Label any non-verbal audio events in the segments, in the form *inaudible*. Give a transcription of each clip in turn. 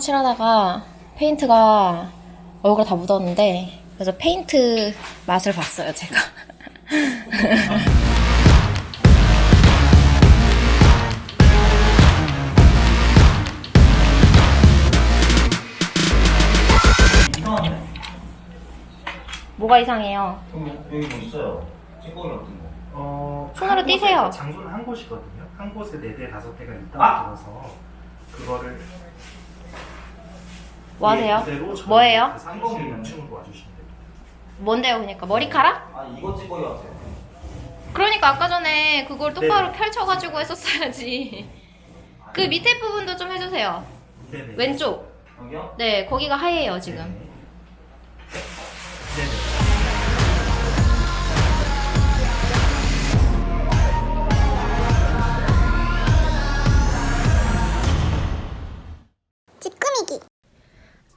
칠하다가 페인트가 얼굴에 다 묻었는데 그래서 페인트 맛을 봤어요 제가. *laughs* 뭐가 이상해요? 여기, 여기 뭐 있어요? 찌꺼기 같은 거. 어, 손으로 한 곳에 띄세요. 장소는 한 곳이거든요. 한 곳에 네 대, 다섯 대가 있다고 아! 들어서 그거를 뭐 하세요? 저희 뭐예요? 그 사무실 연층으로 와주시면 됩니다. 뭔데요 그러니까 머리카락? 아, 이거 찌꺼기 같아요. 그러니까 아까 전에 그걸 똑바로 네네. 펼쳐가지고 했었어야지 그 밑에 부분도 좀 해주세요 네네. 왼쪽 여기요? 네 거기가 하얘요 지금 네네.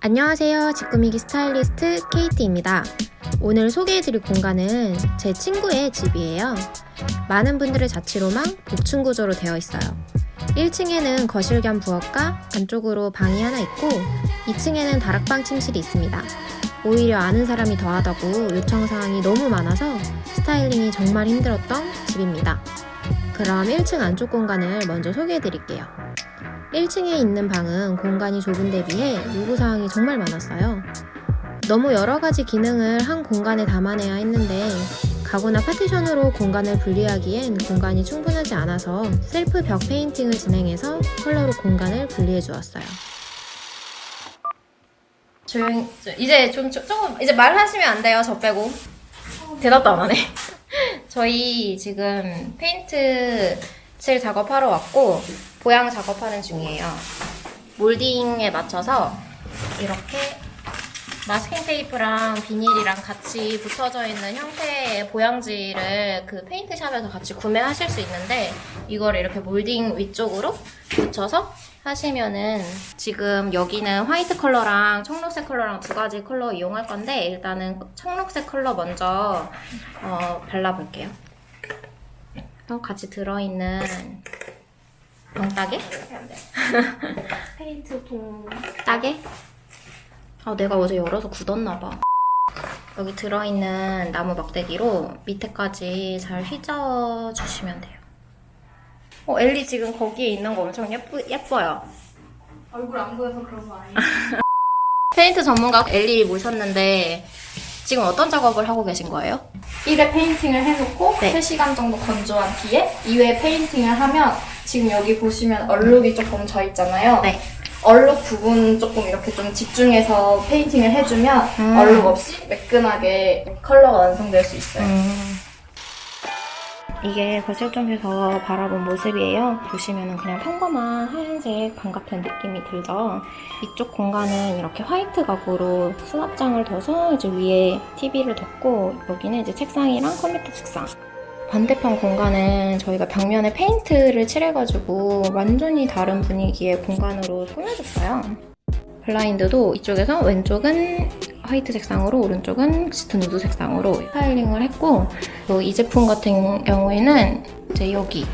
안녕하세요. 직구미기 스타일리스트 KT입니다. 오늘 소개해드릴 공간은 제 친구의 집이에요. 많은 분들의 자취로망 복층 구조로 되어 있어요. 1층에는 거실 겸 부엌과 안쪽으로 방이 하나 있고 2층에는 다락방 침실이 있습니다. 오히려 아는 사람이 더하다고 요청 사항이 너무 많아서 스타일링이 정말 힘들었던 집입니다. 그럼 1층 안쪽 공간을 먼저 소개해드릴게요. 1층에 있는 방은 공간이 좁은 데 비해 요구사항이 정말 많았어요. 너무 여러 가지 기능을 한 공간에 담아내야 했는데 가구나 파티션으로 공간을 분리하기엔 공간이 충분하지 않아서 셀프 벽 페인팅을 진행해서 컬러로 공간을 분리해 주었어요. 조용 이제 좀 조- 조금 이제 말하시면 안 돼요 저 빼고 대답도 안 하네. *laughs* 저희 지금 페인트 칠 작업하러 왔고 보양 작업하는 중이에요. 몰딩에 맞춰서 이렇게 마스킹 테이프랑 비닐이랑 같이 붙어져 있는 형태의 보양지를 그 페인트샵에서 같이 구매하실 수 있는데 이걸 이렇게 몰딩 위쪽으로 붙여서 하시면은 지금 여기는 화이트 컬러랑 청록색 컬러랑 두 가지 컬러 이용할 건데 일단은 청록색 컬러 먼저 어, 발라볼게요. 어, 같이 들어있는 병따개? 페인트 통 따개? 아 내가 어제 열어서 굳었나봐 여기 들어있는 나무 막대기로 밑에까지 잘 휘저어주시면 돼요 어 엘리 지금 거기에 있는 거 엄청 예쁘, 예뻐요 얼굴 안 보여서 그런 거 아니에요? *laughs* 페인트 전문가 엘리 모셨는데 지금 어떤 작업을 하고 계신 거예요? 1회 페인팅을 해놓고 네. 3시간 정도 건조한 뒤에 2회 페인팅을 하면 지금 여기 보시면 얼룩이 조금 져 있잖아요. 네. 얼룩 부분 조금 이렇게 좀 집중해서 페인팅을 해주면 음. 얼룩 없이 매끈하게 컬러가 완성될 수 있어요. 음. 이게 거실 쪽에서 바라본 모습이에요. 보시면은 그냥 평범한 하얀색 방 같은 느낌이 들죠. 이쪽 공간은 이렇게 화이트 가구로 수납장을 둬서 이제 위에 TV를 뒀고 여기는 이제 책상이랑 컴퓨터 책상. 반대편 공간은 저희가 벽면에 페인트를 칠해가지고 완전히 다른 분위기의 공간으로 꾸며줬어요. 블라인드도 이쪽에서 왼쪽은 화이트 색상으로 오른쪽은 짙은 누드 색상으로 스타일링을 했고 또 이 제품 같은 경우에는 이제 여기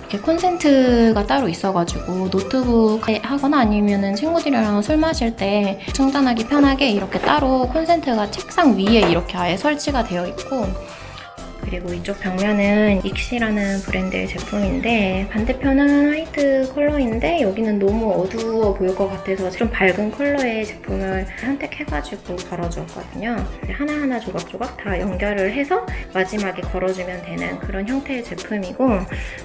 이렇게 콘센트가 따로 있어가지고 노트북 하거나 아니면은 친구들이랑 술 마실 때 충전하기 편하게 이렇게 따로 콘센트가 책상 위에 이렇게 아예 설치가 되어 있고 그리고 이쪽 벽면은 익시라는 브랜드의 제품인데 반대편은 화이트 컬러인데 여기는 너무 어두워 보일 것 같아서 좀 밝은 컬러의 제품을 선택해가지고 걸어주었거든요. 하나하나 조각조각 다 연결을 해서 마지막에 걸어주면 되는 그런 형태의 제품이고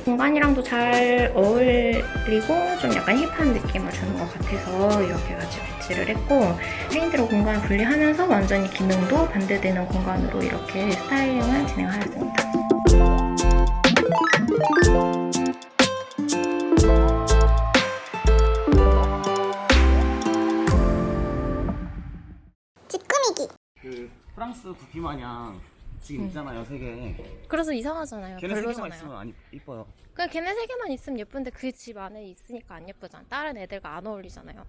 공간이랑도 잘 어울리고 좀 약간 힙한 느낌을 주는 것 같아서 이렇게 같이 배치를 했고 페인트로 공간을 분리하면서 완전히 기능도 반대되는 공간으로 이렇게 스타일링을 진행하였습니다. 그 프랑스 부피 마냥 지금 있잖아요, 세 개. 그래서 이상하잖아요. 걔네 세 개만 별로잖아요. 있으면 안 이- 이뻐요. 그냥 걔네 세 개만 있으면 예쁜데 그 집 안에 있으니까 안 예쁘잖아. 다른 애들과 안 어울리잖아요.